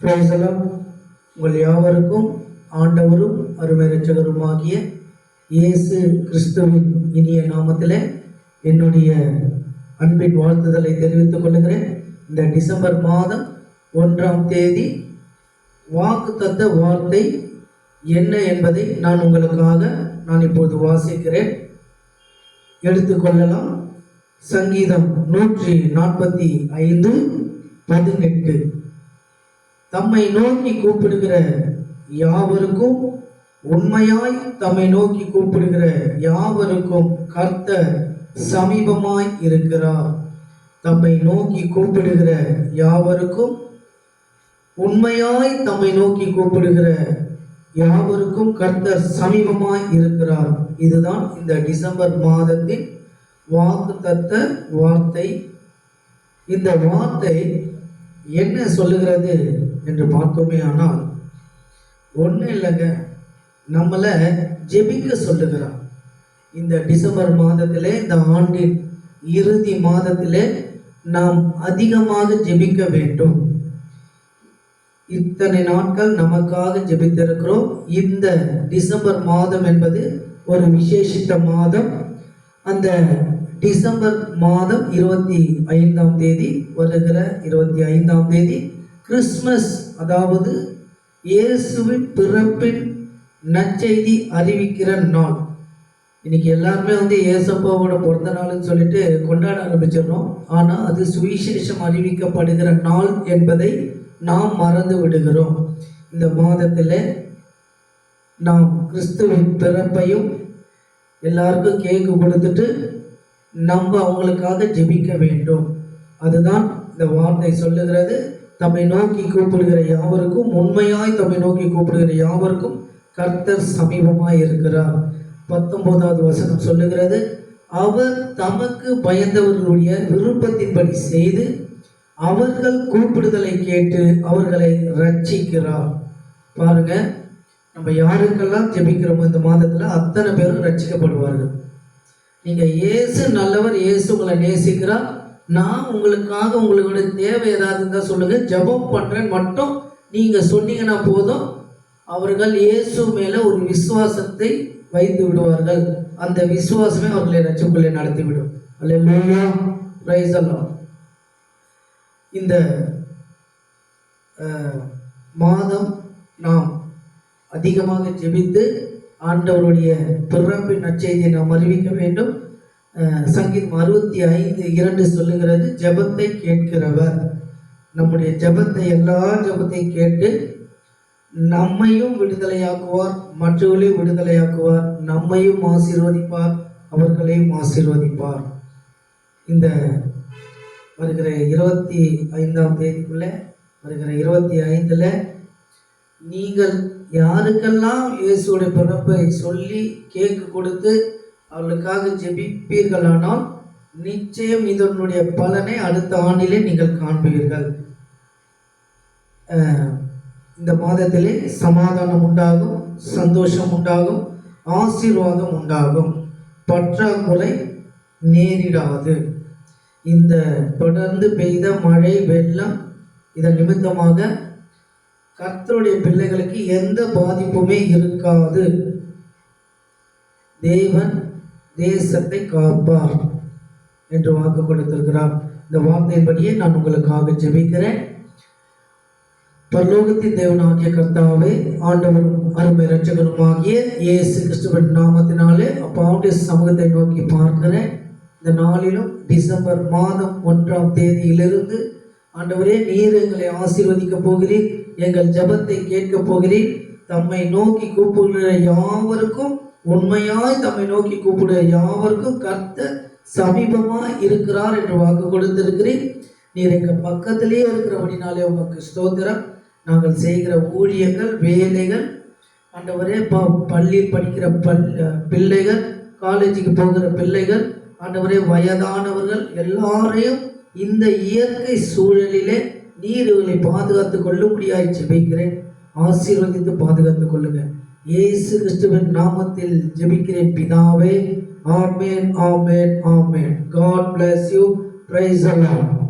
பேசலாம் உங்கள் யாவருக்கும் ஆண்டவரும் அருமை ரட்சகருமாகிய இயேசு கிறிஸ்துவின் இனிய நாமத்திலே என்னுடைய அன்பின் வாழ்த்துதலை தெரிவித்துக் கொள்கிறேன் இந்த டிசம்பர் மாதம் ஒன்றாம் தேதி வாக்கு தத்த வார்த்தை என்ன என்பதை நான் உங்களுக்காக நான் இப்போது வாசிக்கிறேன். எடுத்துக்கொள்ளலாம் சங்கீதம் நூற்றி நாற்பத்தி ஐந்து பதினெட்டு. தம்மை நோக்கி கூப்பிடுகிற யாவருக்கும் உண்மையாய் தம்மை நோக்கி கூப்பிடுகிற யாவருக்கும் கர்த்தர் சமீபமாய் இருக்கிறார். தம்மை நோக்கி கூப்பிடுகிற யாவருக்கும் உண்மையாய் தம்மை நோக்கி கூப்பிடுகிற யாவருக்கும் கர்த்தர் சமீபமாய் இருக்கிறார். இதுதான் இந்த டிசம்பர் மாதத்தின் வாக்கு தத்த வார்த்தை. இந்த வார்த்தை என்ன சொல்லுகிறது? என்று பார்த்தோமே ஆனால் ஒன்றும் இல்லைங்க. நம்மளை ஜெபிக்க சொல்லுகிறார். இந்த டிசம்பர் மாதத்திலே இந்த ஆண்டின் இறுதி மாதத்திலே நாம் அதிகமாக ஜெபிக்க வேண்டும். இத்தனை நாட்கள் நமக்காக ஜெபித்திருக்கிறோம். இந்த டிசம்பர் மாதம் என்பது ஒரு விசேஷித்த மாதம். அந்த டிசம்பர் மாதம் இருபத்தி ஐந்தாம் தேதி வருகிற இருபத்தி ஐந்தாம் தேதி கிறிஸ்மஸ் அதாவது இயேசுவின் பிறப்பின் நற்செய்தி அறிவிக்கிற நாள். இன்னைக்கு எல்லாருமே வந்து ஏசப்பாவோட பிறந்த நாள்னு சொல்லிட்டு கொண்டாட ஆரம்பிச்சிடணும் ஆனால் அது சுவிசேஷம் அறிவிக்கப்படுகிற நாள் என்பதை நாம் மறந்து விடுகிறோம். இந்த மாதத்தில் நாம் கிறிஸ்துவின் பிறப்பையும் எல்லாருக்கும் கேக்கு கொடுத்துட்டு நம்ம அவங்களுக்காக ஜெபிக்க வேண்டும். அதுதான் இந்த வார்த்தை சொல்லுகிறது. தம்மை நோக்கி கூப்பிடுகிற யாவருக்கும் உண்மையாய் தம்மை நோக்கி கூப்பிடுகிற யாவருக்கும் கர்த்தர் சமீபமாய் இருக்கிறார். பத்தொன்பதாவது வசனம் சொல்லுகிறது அவர் தமக்கு பயந்தவர்களுடைய விருப்பத்தின்படி செய்து அவர்கள் கூப்பிடுதலை கேட்டு அவர்களை ரட்சிக்கிறார் பாருங்க நம்ம யாருக்கெல்லாம் ஜெபிக்கிறோமோ இந்த மாதத்துல அத்தனை பேரும் ரட்சிக்கப்படுவார்கள் நீங்க இயேசு நல்லவர் இயேசு உங்களை நேசிக்கிறார் நான் உங்களுக்காக உங்களோட தேவை ஏதாவது இருந்தால் சொல்லுங்கள் ஜெபம் பண்ணுறேன் மட்டும் நீங்கள் சொன்னீங்கன்னா போதும். அவர்கள் இயேசு மேலே ஒரு விசுவாசத்தை வைத்து விடுவார்கள். அந்த விசுவாசமே அவர்களை ரட்சிக்குள்ளே நடத்திவிடும். அல்லேலூயா ரைஸ் அல்லாஹ் இந்த மாதம் நாம் அதிகமாக ஜெபித்து ஆண்டவருடைய பிறப்பின் நற்செய்தியை நாம் அறிவிக்க வேண்டும். சங்கீதம் அறுபத்தி ஐந்து இரண்டு சொல்லுகிறது ஜெபத்தை கேட்கிறவர். நம்முடைய ஜெபத்தை எல்லா ஜெபத்தையும் கேட்டு நம்மையும் விடுதலையாக்குவார் மற்றவர்களையும் விடுதலையாக்குவார் நம்மையும் ஆசீர்வதிப்பார் அவர்களையும் ஆசீர்வதிப்பார். இந்த வருகிற இருபத்தி ஐந்தாம் தேதிக்குள்ள வருகிற இருபத்தி ஐந்தில் நீங்கள் யாருக்கெல்லாம் இயேசுடைய பிறப்பை சொல்லி கேக்கு கொடுத்து அவர்களுக்காக ஜெபிப்பீர்களானால் நிச்சயம் இதனுடைய பலனை அடுத்த ஆண்டிலே நீங்கள் காண்பீர்கள். இந்த மாதத்திலே சமாதானம் உண்டாகும் சந்தோஷம் உண்டாகும் ஆசீர்வாதம் உண்டாகும். பற்றாக்குறை நேரிடாது. இந்த தொடர்ந்து பெய்த மழை வெள்ளம் இதன் நிமித்தமாக கர்த்தருடைய பிள்ளைகளுக்கு எந்த பாதிப்புமே இருக்காது. தேவன் தேசத்தை காப்பார் என்று வாக்கு கொடுத்திருக்கிறார். இந்த வார்த்தையின்படியே நான் உங்களுக்காக ஜெபிக்கிறேன். பரலோகத்தின் தேவனாகிய கர்த்தாவே ஆண்டவரும் அருமை ரட்சகருமாகிய இயேசு கிறிஸ்துவின் நாமத்தினாலே அப்பாவுடைய சமூகத்தை நோக்கி பார்க்கிறேன். இந்த நாளிலும் டிசம்பர் மாதம் ஒன்றாம் தேதியிலிருந்து ஆண்டவரே நீர் எங்களை ஆசீர்வதிக்க போகிறீர். எங்கள் ஜெபத்தை கேட்க போகிறீர். தம்மை நோக்கி கூப்பிடுகிற யாவருக்கும் உண்மையாய் தம்மை நோக்கி கூப்பிடுகிற யாவருக்கும் கர்த்த சமீபமாய் இருக்கிறார் என்று வாக்கு கொடுத்திருக்கிறேன். நீர் எங்க பக்கத்திலேயே இருக்கிறபடினாலே உமக்கு ஸ்தோத்திரம். நாங்கள் செய்கிற ஊழியங்கள் வேலைகள் ஆண்டவரே ப பள்ளியில் படிக்கிற பல் பிள்ளைகள் காலேஜுக்கு போகிற பிள்ளைகள் ஆண்டவரே வயதானவர்கள் எல்லாரையும் இந்த இயற்கை சூழலிலே நீர் இவர்களை பாதுகாத்துக் கொள்ளும்படியாய் ஜெபிக்கிறேன். ஆசீர்வதித்து பாதுகாத்துக் கொள்ளுங்க. இயேசு கிறிஸ்துவின் நாமத்தில் ஜெபிக்கிறேன் பிதாவே. ஆமேன் ஆமேன் ஆமேன். God bless you praise the